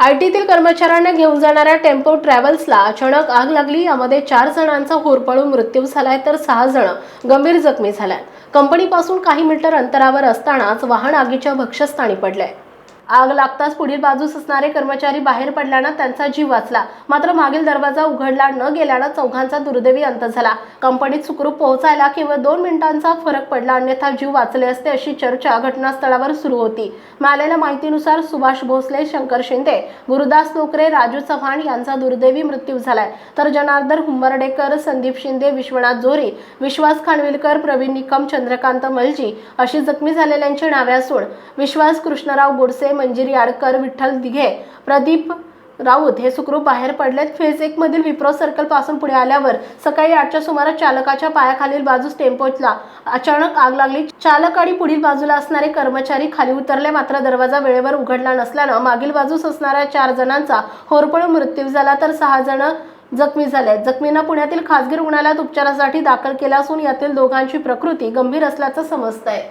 आयटीतील कर्मचाऱ्यांना घेऊन जाणाऱ्या टेम्पो ट्रॅव्हल्सला अचानक आग लागली. यामध्ये चार जणांचा होरपळून मृत्यू झालाय तर सहा जण गंभीर जखमी झाल्यात. कंपनीपासून काही मीटर अंतरावर असतानाच वाहन आगीच्या भक्षस्थानी पडलंय. आग लागताच पुढील बाजूस असणारे कर्मचारी बाहेर पडल्यानं त्यांचा जीव वाचला. मात्र मागील दरवाजा उघडला न गेल्यानं चौघांचा दुर्दैवी अंत झाला. कंपनीत सुखरूप पोहोचायला केवळ दोन मिनिटांचा फरक पडला अन्यथा जीव वाचले असते अशी चर्चा घटनास्थळावर सुरू होती. मिळालेल्या माहितीनुसार सुभाष भोसले शंकर शिंदे गुरुदास नोकरे राजू चव्हाण यांचा दुर्दैवी मृत्यू झालाय. तर जनार्दन हुंबर्डेकर संदीप शिंदे विश्वनाथ जोरी विश्वास खानविलकर प्रवीण निकम चंद्रकांत मलजी अशी जखमी झालेल्यांची नावे असून विश्वास कृष्णराव गोडसे मंजिरी आडकर विठ्ठल दिघे. प्रदीप राऊत हे सुखरूप बाहेर पडलेत. फेज एक मधील विप्रो सर्कलपासून पुढे आल्यावर सकाळी आठच्या सुमारास चालकाच्या पायाखालील बाजूस टेम्पोला अचानक आग लागली. चालक आणि पुढील बाजूला असणारे कर्मचारी खाली उतरले. मात्र दरवाजा वेळेवर उघडला नसल्यानं मागील बाजूस असणाऱ्या चार जणांचा होरपळून मृत्यू झाला तर सहा जण जखमी झाले जखमींना पुण्यातील खासगी रुग्णालयात उपचारासाठी दाखल केला असून यातील दोघांची प्रकृती गंभीर असल्याचं समजतंय.